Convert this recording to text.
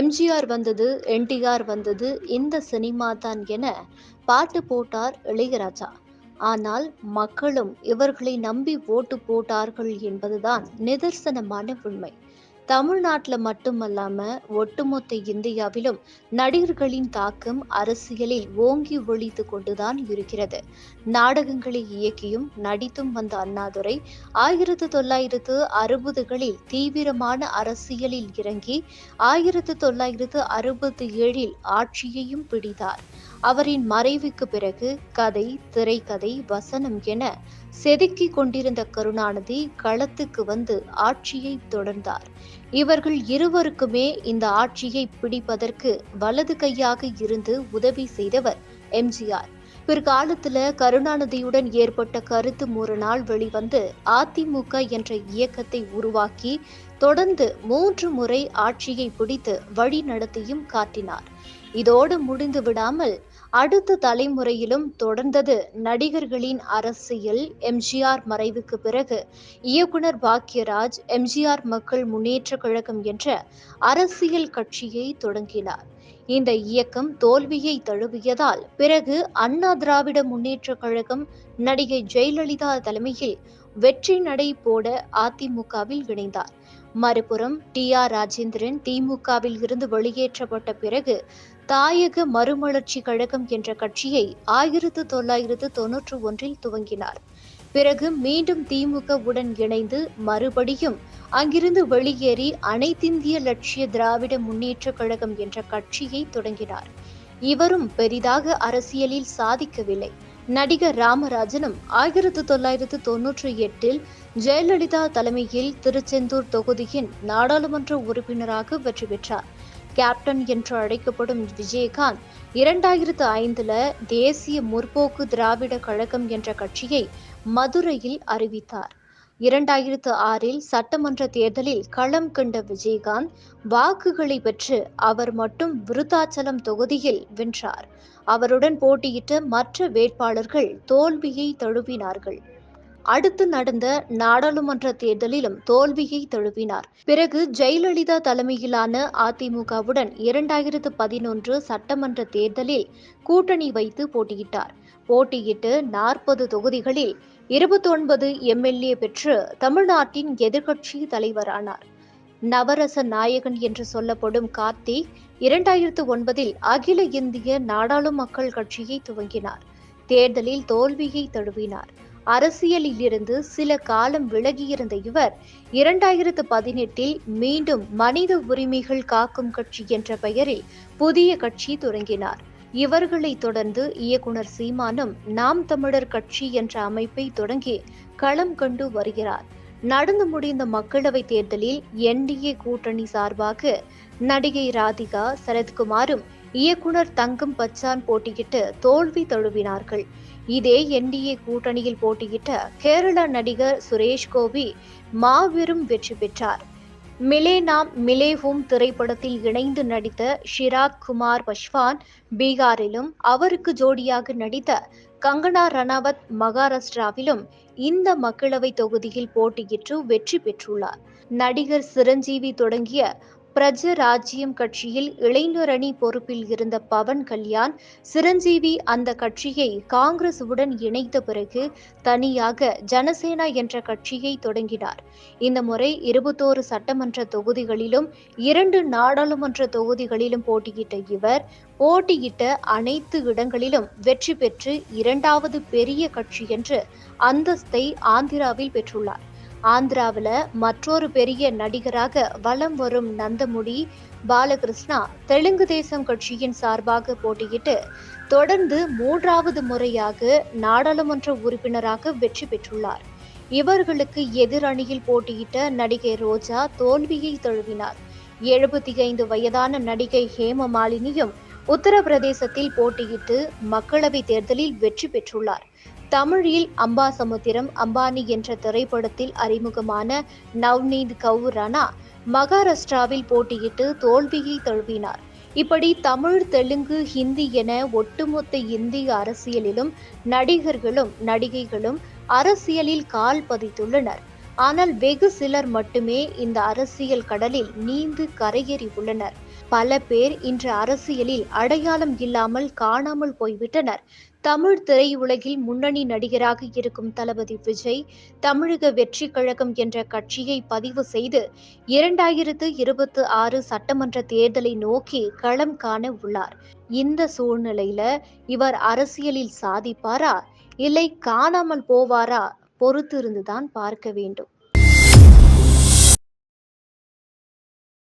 எம்ஜிஆர் வந்தது என்டிஆர் வந்தது இந்த சினிமா தான் என பாட்டு போட்டார் இளையராஜா. ஆனால் மக்களும் இவர்களை நம்பி ஓட்டு போட்டார்கள் என்பதுதான் நிதர்சனமான உண்மை. தமிழ்நாட்டில் மட்டுமல்லாம ஒட்டுமொத்த இந்தியாவிலும் நடிகர்களின் தாக்கம் அரசியலில் ஓங்கி ஒழித்து கொண்டுதான் இருக்கிறது. நாடகங்களை இயக்கியும் நடித்தும் வந்த அண்ணாதுரை ஆயிரத்து தொள்ளாயிரத்து அறுபதுகளில் தீவிரமான அரசியலில் இறங்கி ஆயிரத்து தொள்ளாயிரத்து அறுபத்தி ஏழில் ஆட்சியையும் பிடித்தார். அவரின் மறைவுக்கு பிறகு கதை திரைக்கதை வசனம் என செதுக்கிக் கொண்டிருந்த கருணாநிதி களத்துக்கு வந்து ஆட்சியை தொடர்ந்தார். இவர்கள் இருவருக்குமே இந்த ஆட்சியை பிடிப்பதற்கு வலது கையாக இருந்து உதவி செய்தவர் எம்ஜிஆர் பிற்காலத்துல கருணாநிதியுடன் ஏற்பட்ட கருத்து முரணால் வெளிவந்து அதிமுக என்ற இயக்கத்தை உருவாக்கி தொடர்ந்து மூன்று முறை ஆட்சியை பிடித்து வழி நடத்தியும் காட்டினார். இதோடு முடிந்து விடாமல் அடுத்த தலைமுறையிலும் தொடர்ந்தது நடிகர்களின் அரசியல். எம்ஜிஆர் மறைவுக்கு பிறகு இயக்குனர் பாக்யராஜ் எம்ஜிஆர் மக்கள் முன்னேற்ற கழகம் என்ற அரசியல் கட்சியை தொடங்கினார். இந்த இயக்கம் தோல்வியை தழுவியதால் பிறகு அண்ணா திராவிட முன்னேற்ற கழகம் நடிகை ஜெயலலிதா தலைமையில் வெற்றி நடை போட அதிமுகவில் இணைந்தார். மறுபுறம் டி. ஆர். ராஜேந்திரன் திமுகவில் இருந்து வெளியேற்றப்பட்ட பிறகு தாயக மறுமலர்ச்சி கழகம் என்ற கட்சியை ஆயிரத்து தொள்ளாயிரத்து தொன்னூற்று ஒன்றில் துவங்கினார். பிறகு மீண்டும் திமுக உடன் இணைந்து மறுபடியும் அங்கிருந்து வெளியேறி அனைத்திந்திய லட்சிய திராவிட முன்னேற்ற கழகம் என்ற கட்சியை தொடங்கினார். இவரும் பெரிதாக அரசியலில் சாதிக்கவில்லை. நடிகர் ராமராஜனும் ஆயிரத்து தொள்ளாயிரத்து தொன்னூற்றி எட்டில் ஜெயலலிதா தலைமையில் திருச்செந்தூர் தொகுதியின் நாடாளுமன்ற உறுப்பினராக வெற்றி பெற்றார். கேப்டன் என்று அழைக்கப்படும் விஜயகாந்த் இரண்டாயிரத்து ஐந்துல தேசிய முற்போக்கு திராவிட கழகம் என்ற கட்சியை மதுரையில் அறிவித்தார். இரண்டாயிரத்து ஆறில் சட்டமன்ற தேர்தலில் களம் கண்ட விஜயகாந்த் வாக்குகளை பெற்று அவர் மட்டும் விருத்தாச்சலம் தொகுதியில் வென்றார். அவருடன் போட்டியிட்ட மற்ற வேட்பாளர்கள் தோல்வியை தழுவினார்கள். அடுத்து நடந்த நாடாளுமன்ற தேர்தலிலும் தோல்வியை தழுவினார். பிறகு ஜெயலலிதா தலைமையிலான அதிமுகவுடன் இரண்டாயிரத்து பதினொன்று சட்டமன்ற தேர்தலில் கூட்டணி வைத்து போட்டியிட்டார். போட்டியிட்டு நாற்பது தொகுதிகளில் இருபத்தொன்பது எம்எல்ஏ பெற்று தமிழ்நாட்டின் எதிர்கட்சி தலைவரானார் நவரச நாயகன் என்று சொல்லப்படும் கார்த்தி இரண்டாயிரத்து ஒன்பதில் அகில இந்திய நாடாளு மக்கள் கட்சியை துவங்கினார். தேர்தலில் தோல்வியை தழுவினார். அரசியலில் இருந்து சில காலம் விலகியிருந்த இவர் இரண்டாயிரத்து பதினெட்டில் மீண்டும் மனித உரிமைகள் காக்கும் கட்சி என்ற பெயரில் புதிய கட்சி தொடங்கினார் இவர்களை தொடர்ந்து இயக்குனர் சீமானும் நாம் தமிழர் கட்சி என்ற அமைப்பை தொடங்கி களம் கண்டு வருகிறார். நடந்து முடிந்த மக்களவை தேர்தலில் என்டிஏ கூட்டணி சார்பாக நடிகை ராதிகா சரத்குமாரும் இயக்குனர் தங்கம் பச்சான் போட்டியிட்டு தோல்வி தழுவினார்கள். இதே என்டிஏ கூட்டணியில் போட்டியிட்ட கேரள நடிகர் சுரேஷ் கோபி மாபெரும் வெற்றி பெற்றார். மிலேனாம் மிலேவும் திரைப்படத்தில் இணைந்து நடித்த ஷிராக் குமார் பஷ்வான் பீகாரிலும் அவருக்கு ஜோடியாக நடித்த கங்கனா ரணாவத் மகாராஷ்டிராவிலும் இந்த மக்களவை தொகுதியில் போட்டியிட்டு வெற்றி பெற்றுள்ளார். நடிகர் சிரஞ்சீவி தொடங்கிய பிரஜ ராஜ்யம் கட்சியில் இளைஞரணி பொறுப்பில் இருந்த பவன் கல்யாண் சிரஞ்சீவி அந்த கட்சியை காங்கிரஸ் உடன் இணைத்த பிறகு தனியாக ஜனசேனா என்ற கட்சியை தொடங்கினார். இந்த முறை இருபத்தோரு சட்டமன்ற தொகுதிகளிலும் இரண்டு நாடாளுமன்ற தொகுதிகளிலும் போட்டியிட்ட இவர் போட்டியிட்ட அனைத்து இடங்களிலும் வெற்றி பெற்று இரண்டாவது பெரிய கட்சி என்று அந்தஸ்தை ஆந்திராவில் பெற்றுள்ளார். ஆந்திராவில் மற்றொரு பெரிய நடிகராக வலம் வரும் நந்தமுடி பாலகிருஷ்ணா தெலுங்கு தேசம் கட்சியின் சார்பாக போட்டியிட்டு தொடர்ந்து மூன்றாவது முறையாக நாடாளுமன்ற உறுப்பினராக வெற்றி பெற்றுள்ளார். இவர்களுக்கு எதிரணியில் போட்டியிட்ட நடிகை ரோஜா தோல்வியை தழுவினார். எழுபத்தி ஐந்து வயதான நடிகை ஹேமமாலினியும் உத்தரப்பிரதேசத்தில் போட்டியிட்டு மக்களவை தேர்தலில் வெற்றி பெற்றுள்ளார். தமிழில் அம்பா சமுத்திரம் அம்பானி என்ற திரைப்படத்தில் அறிமுகமான நவ்னீத் கவுர் ராணா மகாராஷ்டிராவில் போட்டியிட்டு தோல்வியை தழுவினார். இப்படி தமிழ் தெலுங்கு ஹிந்தி என ஒட்டுமொத்த இந்திய அரசியலிலும் நடிகர்களும் நடிகைகளும் அரசியலில் கால் பதித்துள்ளனர். ஆனால் வெகு சிலர் மட்டுமே இந்த அரசியல் கடலில் நீந்து கரையேறி உள்ளனர். பல பேர் இன்று அரசியலில் அடையாளம் இல்லாமல் காணாமல் போய்விட்டனர். தமிழ் திரையுலகில் முன்னணி நடிகராக இருக்கும் தளபதி விஜய் தமிழக வெற்றி கழகம் என்ற கட்சியை பதிவு செய்து இரண்டாயிரத்து இருபத்தி ஆறு சட்டமன்ற தேர்தலை நோக்கி களம் காண உள்ளார். இந்த சூழ்நிலையில இவர் அரசியலில் சாதிப்பாரா? இல்லை காணாமல் போவாரா? பொறுத்திருந்துதான் பார்க்க வேண்டும்.